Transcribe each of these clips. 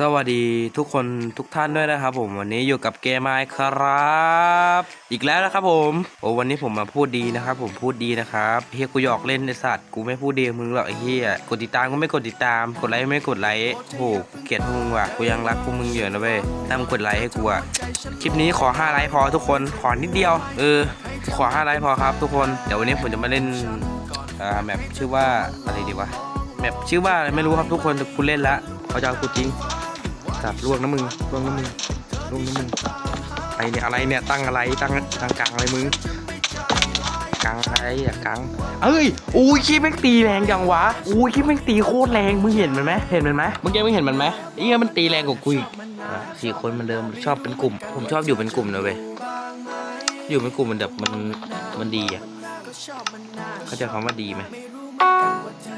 สวัสดีทุกคนทุกท่านด้วยนะครับ ผมวันนี้อยู่กับเกมไมค์ครับ อีกแล้วนะครับผมโอ้วันนี้ผมมาพูดดีนะครับ ผมพูดดีนะครับเฮียกูหยอกเล่นในสัตว์กูไม่พูดดีมึงหรอกไอ้เฮียกดติดตามก็ไม่กดติดตาม กดไลค์ไม่กดไลค์โอ้โหเกลียดพวกมึงว่ะกูยังรักพวกมึงอยู่นะเว้ยถ้ามึงกดไลค์ให้กูอะคลิปนี้ขอ5ไลค์พอทุกคนขอนิดเดียว เออ ขอ5ไลค์พอครับ ทุกคนเดี๋ยววันนี้ผมจะมาเล่นอ่าแมปชื่อว่าอะไรดีวะแมปชื่อว่าอะไรไม่รู้ครับทุกคนแต่กูเล่นละเขาจะเอากูจริง สัตว์ลวกนะมึงลวกนะมึงลวกนะมึงไอเนี่ยอะไรเนี่ยตั้งอะไรตั้งตั้งกลางอะไรมึงกลางอะไรอะกลางเอ้ยอุ้ยคิดแม่งตีแรงจังวะอุ้ยคิดแม่งตีโคตรแรงมึงเห็นมันไหมเห็นมันไหมเมื่อกี้มึงเห็นมันไหมไอ้เหี้ยมันตีแรงกว่ากูอีกอะสี่คนเหมันเดิมชอบเป็นกลุ่ม ผมชอบอยู่เป็นกลุ่มนะเว้ยอยู่เป็นกลุ่มมันแบบมันมันดีอะเข้าใจคำว่าดีไหม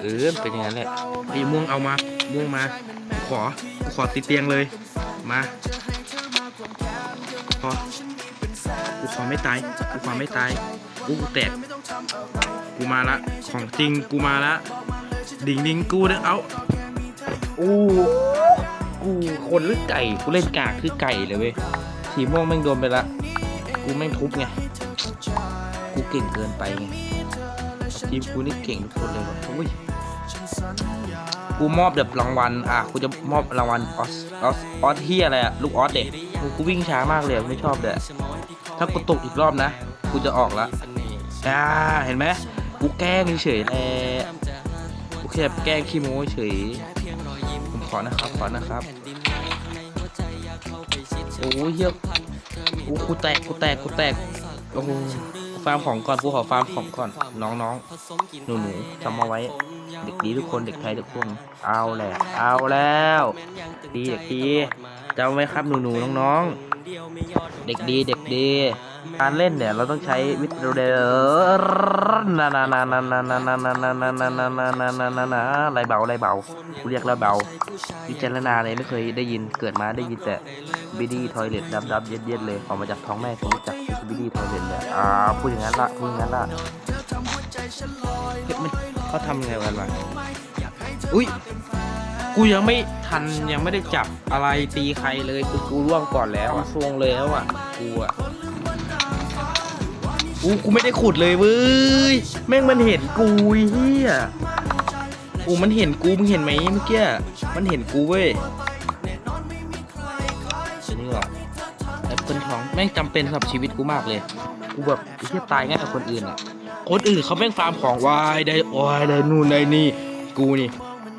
เออมันเป็นอย่างนั้นแหละไอ้ม่วงเอามาม่วงมา ขอขอติดเตียงเลย มาพอกูขอไม่ตาย กูขอไม่ตาย กูแตก กูมาละ ของจริงกูมาละ ดิ่งดิ่งกูเนี่ยเอาอู้กูคนหรือไก่ กูเล่นกากคือไก่เลยเว้ยสีม่วงแม่งโดนไปละ กูแม่งทุบไง กูเก่งเกินไปไง ทีมกูนี่เก่งทุกคนเลยว่ะอุ้ย กูมอบแบบรางวัล อะ กูจะมอบรางวัลออสออสออสเที่อะไรอะลูกออสเด็กกูวิ่งช้ามากเลยไม่ชอบเด็ถ้ากูตกอีกรอบนะ กูจะออกละอ่าเห็นไหมกูแกล้งเฉยแหละกูแค่แกล้งขี้โม้เฉย ผมขอนะครับขอนะครับ โอ้ยเฮียโอ้กูแตกกูแตกกูแตกโอ้าร์มของก่อนกูขอฟาร์มของก่อน น้องๆ หนูๆจำเอาไว้ เด็กดีทุกคนเด็กไทยทุกคน เอาแหละ เอาแล้วดีเด็กดีจำไว้ครับหนูๆน้องๆ เด็กดีเด็กดี การเล่นเนี่ยเราต้องใช้วิจารณญาณนานานานานานานานานานานานานานานานานาอะไรเบาอะไรเบากูเรียกแล้วเบาวิจารณาเลยไม่เคยได้ยินเกิดมาได้ยินแต่บิดี้ทอยเล็ตดับดับเย็ดเย็ดเลยออกมาจากท้องแม่กูรู้จักบิดี้ทอยเล็ตเลยอ่าพูดอย่างนั้นละพูดอย่างนั้นละเฮ้ยมันเขาทำยังไงกันวะอุ้ยกูยังไม่ทันยังไม่ได้จับอะไรตีใครเลยคือกูร่วงก่อนแล้วอะซวงเลยแล้วอะกูอะ อู้กูไม่ได้ขุดเลยเว้ยแม่งมันเห็นกูเฮียอู้มันเห็นกูมึงเห็นไหมเมื่อกี้มันเห็นกูเว้ยนี่หรอแอปเปิลทองแม่งจำเป็นสำหรับชีวิตกูมากเลยกูแบบไอ้เฮียตายง่ายกว่าคนอื่นอะคนอื่นเขาแม่งฟาร์มของวายได้โอ้ยได้นู่นได้นี่กูนี่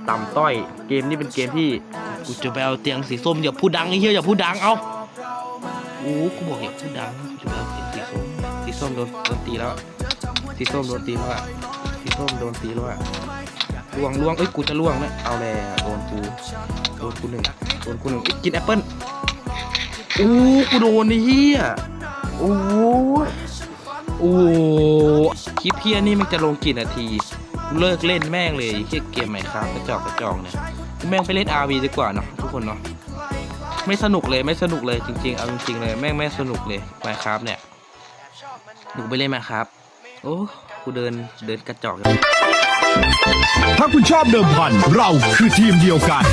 ต่ำต้อยเกมนี้เป็นเกมที่กูจะไปเอาเตียงสีส้มอย่าพูดดังไอ้เหี้ยอย่าพูดดังเอา โอ้กูบอกอย่าพูดดังกูจะไปเอาเตียงสีส้มสีส้มโดนโดนตีแล้วสีส้มโดนตีแล้วอะสีส้มโดนตีแล้วอะล่วงล่วงเอ้ยกูจะล่วงไหมเอาแล้วโดนกูโดนกูหนึ่งโดนกูหนึ่งอ้ยกินแอปเปิ้ลโอ้กูโดนไอ้เหี้ยโอ้ยโอ้คลิปเพี้ยนี่มันจะลงกี่นาทีเลิกเล่นแม่งเลยเฮียเกมใหม่ครับกระจอกกระจองเนี่ยแม่งไปเล่น RV ดีกว่าเนาะทุกคนเนาะ ไม่สนุกเลยไม่สนุกเลยจริงๆเอาจริงๆเลยแม่งไม่สนุกเลยไมครับเนี่ยหนูไปเล่นมาครับ โอ้กูเดินเดินกระจอกถ้าคุณชอบเดิมพัน เราคือทีมเดียวกัน